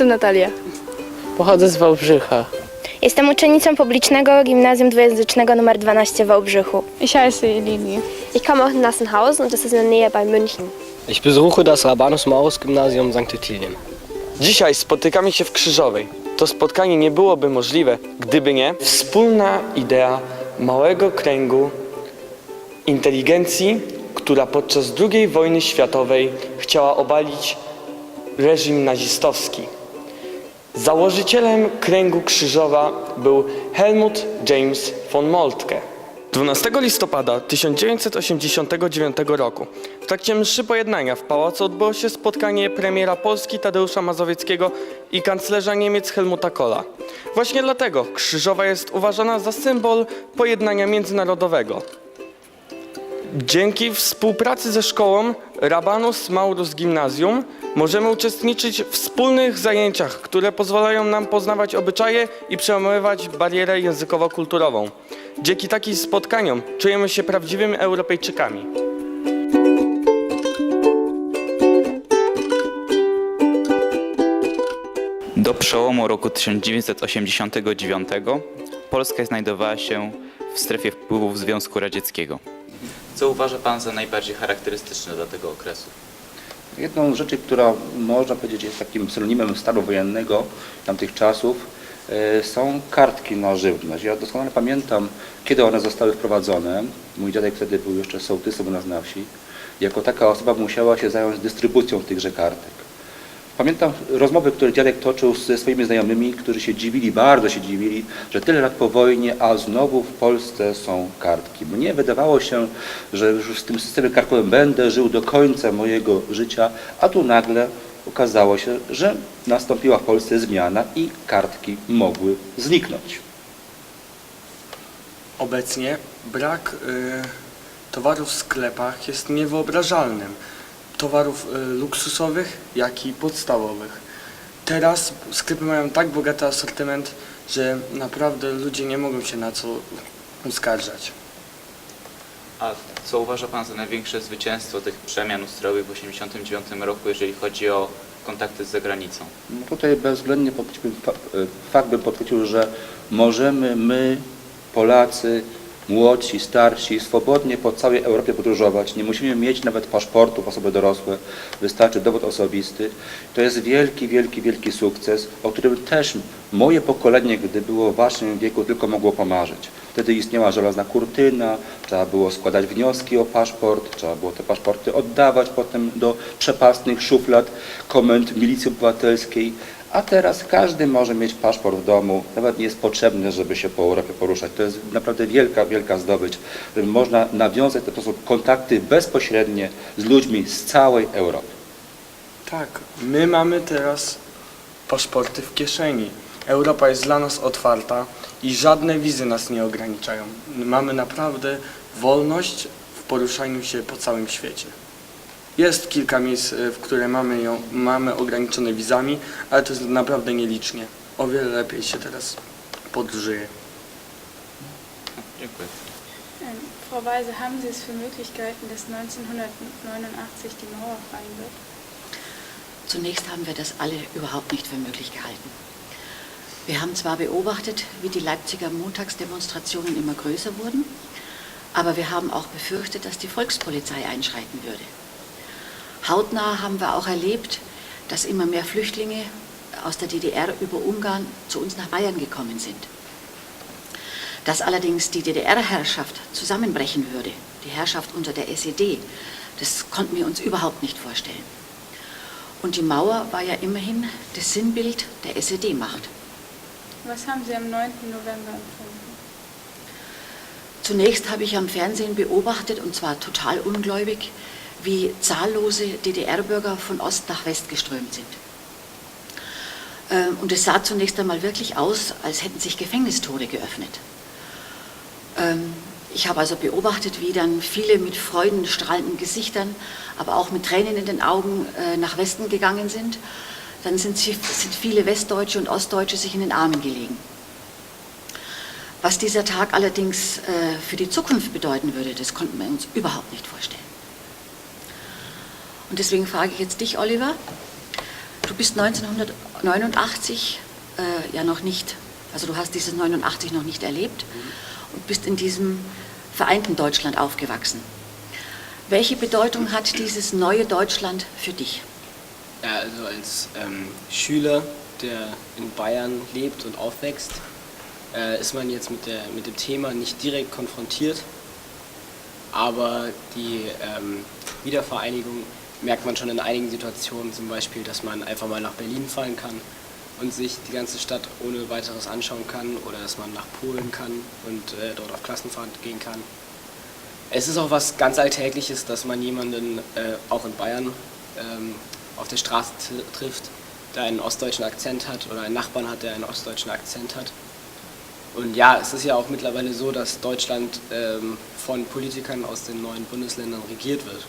Jestem Natalia. Pochodzę z Wałbrzycha. Jestem uczennicą publicznego Gimnazjum Dwujęzycznego nr 12 w Wałbrzychu. Ich heiße Elini. Ich komme aus Nassenhausen und das ist in der Nähe bei München. Ich besuche das Rabanus Maurus Gymnasium St. Ottilien. Dzisiaj spotykamy się w Krzyżowej. To spotkanie nie byłoby możliwe, gdyby nie wspólna idea małego kręgu inteligencji, która podczas II wojny światowej chciała obalić reżim nazistowski. Założycielem kręgu Krzyżowa był Helmut James von Moltke. 12 listopada 1989 roku w trakcie mszy pojednania w pałacu odbyło się spotkanie premiera Polski Tadeusza Mazowieckiego i kanclerza Niemiec Helmuta Kohla. Właśnie dlatego Krzyżowa jest uważana za symbol pojednania międzynarodowego. Dzięki współpracy ze szkołą Rabanus Maurus Gimnazjum możemy uczestniczyć w wspólnych zajęciach, które pozwalają nam poznawać obyczaje i przełamywać barierę językowo-kulturową. Dzięki takim spotkaniom czujemy się prawdziwymi Europejczykami. Do przełomu roku 1989 Polska znajdowała się w strefie wpływów Związku Radzieckiego. Co uważa Pan za najbardziej charakterystyczne dla tego okresu? Jedną z rzeczy, która można powiedzieć jest takim synonimem stanu wojennego tamtych czasów, e, są kartki na żywność. Ja doskonale pamiętam, kiedy one zostały wprowadzone. Mój dziadek wtedy był jeszcze sołtysem u nas na wsi. Jako taka osoba musiała się zająć dystrybucją tychże kartek. Pamiętam rozmowy, które dziadek toczył ze swoimi znajomymi, którzy się dziwili, bardzo się dziwili, że tyle lat po wojnie, a znowu w Polsce są kartki. Mnie wydawało się, że już w tym systemie kartkowym będę żył do końca mojego życia, a tu nagle okazało się, że nastąpiła w Polsce zmiana i kartki mogły zniknąć. Obecnie brak y, towarów w sklepach jest niewyobrażalnym. Towarów y, luksusowych, jak i podstawowych. Teraz sklepy mają tak bogaty asortyment, że naprawdę ludzie nie mogą się na co uskarżać. A co uważa Pan za największe zwycięstwo tych przemian ustrojowych w 1989 roku, jeżeli chodzi o kontakty z zagranicą? No tutaj bezwzględnie podkreślił, fa- e, fakt bym podkreślił, że możemy my, Polacy, młodsi, starsi, swobodnie po całej Europie podróżować. Nie musimy mieć nawet paszportów osoby dorosłe, wystarczy dowód osobisty. To jest wielki, wielki, wielki sukces, o którym też moje pokolenie, gdy było w waszym wieku, tylko mogło pomarzyć. Wtedy istniała żelazna kurtyna, trzeba było składać wnioski o paszport, trzeba było te paszporty oddawać potem do przepastnych szuflad komend milicji obywatelskiej, a teraz każdy może mieć paszport w domu, nawet nie jest potrzebny, żeby się po Europie poruszać. To jest naprawdę wielka, wielka zdobycz, że można nawiązać w ten sposób kontakty bezpośrednie z ludźmi z całej Europy. Tak, my mamy teraz paszporty w kieszeni. Europa jest dla nas otwarta i żadne wizy nas nie ograniczają. Mamy naprawdę wolność w poruszaniu się po całym świecie. Jest kilka miejsc, y, w które mamy, ją, mamy ograniczone wizami, ale to jest naprawdę nielicznie. O wiele lepiej się teraz podróżuje. Dziękuję. Ähm, Frau Weise, haben Sie es für möglich gehalten, dass 1989 die Mauer fallen wird? Zunächst haben wir das alle überhaupt nicht für möglich gehalten. Wir haben zwar beobachtet, wie die Leipziger Montagsdemonstrationen immer größer wurden, aber wir haben auch befürchtet, dass die Volkspolizei einschreiten würde. Hautnah haben wir auch erlebt, dass immer mehr Flüchtlinge aus der DDR über Ungarn zu uns nach Bayern gekommen sind. Dass allerdings die DDR-Herrschaft zusammenbrechen würde, die Herrschaft unter der SED, das konnten wir uns überhaupt nicht vorstellen. Und die Mauer war ja immerhin das Sinnbild der SED-Macht. Was haben Sie am 9. November empfunden? Zunächst habe ich am Fernsehen beobachtet, und zwar total ungläubig, wie zahllose DDR-Bürger von Ost nach West geströmt sind. Ähm, Und es sah zunächst einmal wirklich aus, als hätten sich Gefängnistore geöffnet. Ähm, Ich habe also beobachtet, wie dann viele mit freudenstrahlenden Gesichtern, aber auch mit Tränen in den Augen äh, nach Westen gegangen sind. Dann sind, sie, sind viele Westdeutsche und Ostdeutsche sich in den Armen gelegen. Was dieser Tag allerdings äh, für die Zukunft bedeuten würde, das konnten wir uns überhaupt nicht vorstellen. Und deswegen frage ich jetzt dich, Oliver. Du bist 1989 89 äh, ja noch nicht, also du hast dieses 89 noch nicht erlebt und bist in diesem vereinten Deutschland aufgewachsen. Welche Bedeutung hat dieses neue Deutschland für dich? Ja, also als ähm, Schüler, der in Bayern lebt und aufwächst, äh, ist man jetzt mit, der, mit dem Thema nicht direkt konfrontiert, aber die ähm, Wiedervereinigung merkt man schon in einigen Situationen, zum Beispiel, dass man einfach mal nach Berlin fahren kann und sich die ganze Stadt ohne weiteres anschauen kann oder dass man nach Polen kann und äh, dort auf Klassenfahrt gehen kann. Es ist auch was ganz Alltägliches, dass man jemanden, äh, auch in Bayern, ähm, auf der Straße trifft, der einen ostdeutschen Akzent hat oder einen Nachbarn hat, der einen ostdeutschen Akzent hat. Und ja, es ist ja auch mittlerweile so, dass Deutschland ähm, von Politikern aus den neuen Bundesländern regiert wird.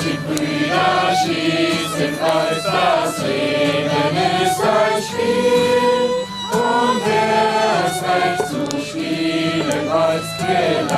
Schiebt Brüder, schießt ins Kreuz, das Leben ist ein Spiel. Und wer es recht zu spielen weiß, will